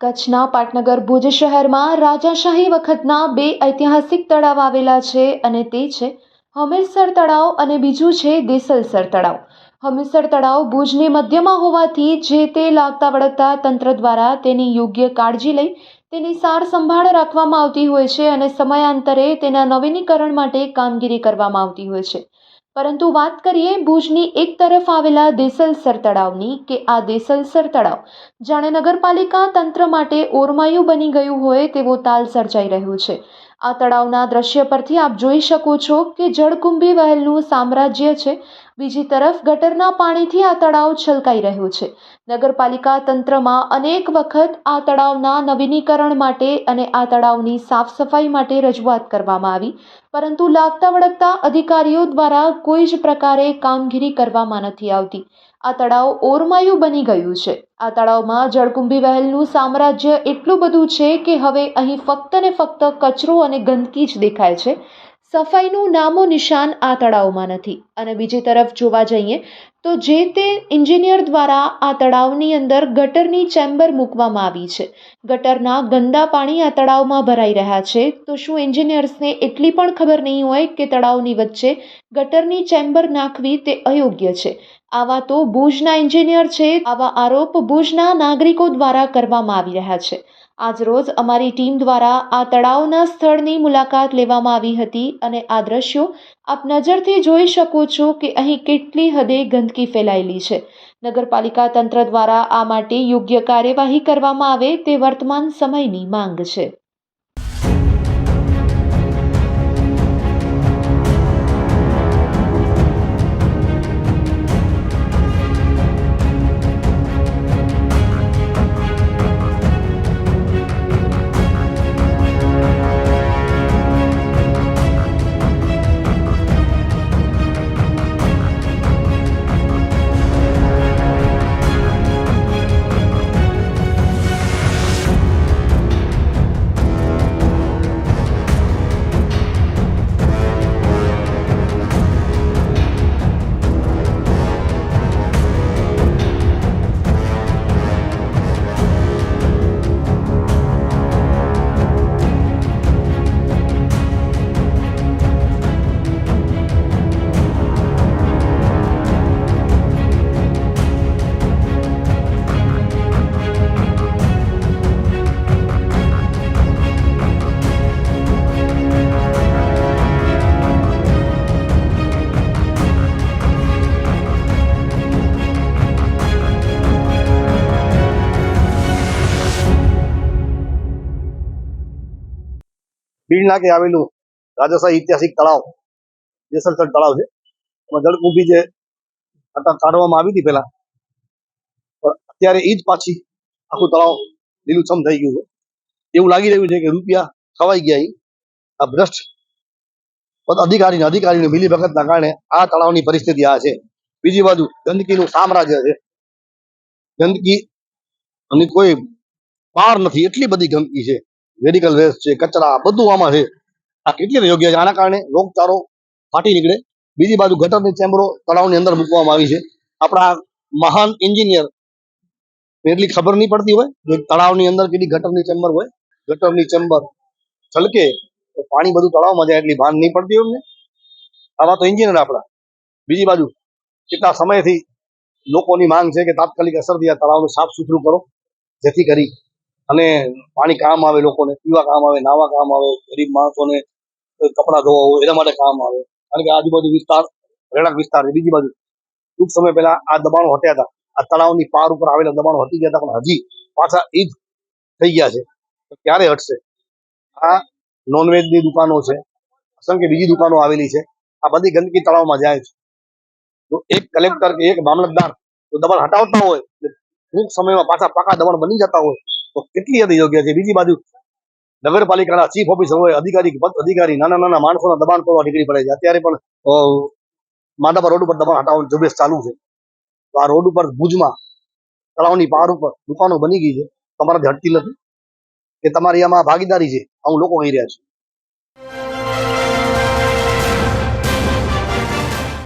કચ્છના પાટનગર ભુજ શહેરમાં રાજાશાહી વખતના બે ઐતિહાસિક તળાવ આવેલા છે અને તે છે હમીરસર તળાવ અને બીજું છે દેસલસર તળાવ. હમીરસર તળાવ ભુજની મધ્યમાં હોવાથી જે તે લાગતા વળગતા તંત્ર દ્વારા તેની યોગ્ય કાળજી લઈ તેની સાર સંભાળ રાખવામાં આવતી હોય છે અને સમયાંતરે તેના નવીનીકરણ માટે કામગીરી કરવામાં આવતી હોય છે. પરંતુ વાત કરીએ ભુજની એક તરફ આવેલા દેસલસર તળાવની કે આ દેસલસર તળાવ જાણે નગરપાલિકા તંત્ર માટે ઓરમાયું બની ગયું હોય તેવો તાલ સર્જાઈ રહ્યો છે. આ તળાવના દ્રશ્ય પરથી આપ જોઈ શકો છો કે જળકુંભી વહેલનું સામ્રાજ્ય છે. બીજી તરફ ગટરના પાણીથી આ તળાવ છલકાઈ રહ્યું છે. નગરપાલિકા તંત્રમાં અનેક વખત આ તળાવના નવીનીકરણ માટે અને આ તળાવની સાફ સફાઈ માટે રજૂઆત કરવામાં આવી, પરંતુ લાગતા વળગતા અધિકારીઓ દ્વારા કોઈ જ પ્રકારે કામગીરી કરવામાં નથી આવતી. આ તળાવ ઓરમાયું બની ગયું છે. આ તળાવમાં જળકુંભી વહેલનું સામ્રાજ્ય એટલું બધું છે કે હવે અહીં ફક્ત ને ફક્ત કચરો અને ગંદકી જ દેખાય છે. સફાઈનું નામો નિશાન આ તળાવમાં નથી. અને બીજી તરફ જોવા જઈએ, તો જે તે એન્જિનિયર દ્વારા આ તળાવની અંદર ગટરની ચેમ્બર મૂકવામાં આવી છે. ગટરના ગંદા પાણી આ તળાવમાં ભરાઈ રહ્યા છે. તો શું એન્જિનિયર્સને એટલી પણ ખબર નહીં હોય કે તળાવની વચ્ચે ગટરની ચેમ્બર નાખવી તે અયોગ્ય છે? આવા તો ભુજના એન્જિનિયર છે, આવા આરોપ ભુજના નાગરિકો દ્વારા કરવામાં આવી રહ્યા છે. આજરોજ અમારી ટીમ દ્વારા આ તળાવના સ્થળની મુલાકાત લેવામાં આવી હતી અને આ દ્રશ્યો આપ નજરથી જોઈ શકો છો કે અહીં કેટલી હદે ગંદકી ફેલાયેલી છે? નગરપાલિકા તંત્ર દ્વારા આ માટે યોગ્ય કાર્યવાહી કરવામાં આવે તે વર્તમાન સમયની માંગ છે. ભીડ નાકે આવેલું રાજસ્થાન ઐતિહાસિક તળાવ જેસલસર તળાવ છે. એમાં જળકુંભી જે કાઢવામાં આવી હતી પેલા પણ અત્યારે એ જ પાછી આખું તળાવ લીલુંછમ થઈ ગયું છે. એવું લાગી રહ્યું છે કે રૂપિયા ખવાઈ ગયા. આ ભ્રષ્ટ અધિકારીની મિલી ભગતના કારણે આ તળાવની પરિસ્થિતિ આ છે. બીજી બાજુ ગંદકીનું સામ્રાજ્ય છે. ગંદકી અને કોઈ પાર નથી. એટલી બધી ગંદકી છે. મેડિકલ વેસ્ટ છે, કચરા, બધું આમાં છે. આ કેટલી યોગ્ય છે? આના કારણે રોગચાળો ફાટી નીકળે. બીજી બાજુ ગટરની ચેમ્બરો તળાવની અંદર મૂકવામાં આવી છે. આપણા મહાન એન્જિનિયર એટલી ખબર નહીં પડતી હોય જો તળાવની અંદર કેટલી ગટરની ચેમ્બર હોય. ગટરની ચેમ્બર છલકે તો પાણી બધું તળાવમાં જાય એટલી ભાન નહીં પડતી હોય એમને આવા તો એન્જિનિયર આપણા. બીજી બાજુ, કેટલા સમયથી લોકોની માંગ છે કે તાત્કાલિક અસરથી આ તળાવનું સાફ સુથરું કરો, જેથી કરી અને પાણી કામ આવે લોકોને, પીવા કામ આવે, નાવા કામ આવે, ગરીબ માણસોને કપડાં ધોવા હોય, એના માટે કામ આવે. કારણ કે આજુબાજુ વિસ્તાર, રહેણાંક વિસ્તાર છે, બીજી બાજુ. ટૂંક સમય પહેલા આ દબાણો હટ્યા હતા. આ તળાવની પાર ઉપર આવેલા દબાણો હટી ગયા હતા, પણ હજી પાછા એ જ થઈ ગયા છે. ક્યારે હટશે? આ નોનવેજની દુકાનો છે, અસંખ્ય બીજી દુકાનો આવેલી છે. આ બધી ગંદકી તળાવમાં જાય છે. તો એક કલેક્ટર કે એક મામલતદાર જો દબાણ હટાવતા હોય, ટૂંક સમયમાં પાછા પાકા દબાણ બની જતા હોય તો કેટલી હદ યોગ્ય છે? બીજી બાજુ, નગરપાલિકાના ચીફ ઓફિસર હોય, અધિકારી અધિકારી, નાના નાના માણસોના દબાણ કરવા નીકળી પડે છે. અત્યારે પણ માધાપર રોડ ઉપર દબાણ હટાવવાનું ઝુંબેશ ચાલુ છે. તો આ રોડ ઉપર ભુજમાં, તળાવની પાર ઉપર દુકાનો બની ગઈ છે. તમારાથી હટતી નથી. કે તમારી આમાં ભાગીદારી છે. આવું લોકો કહી રહ્યા છે.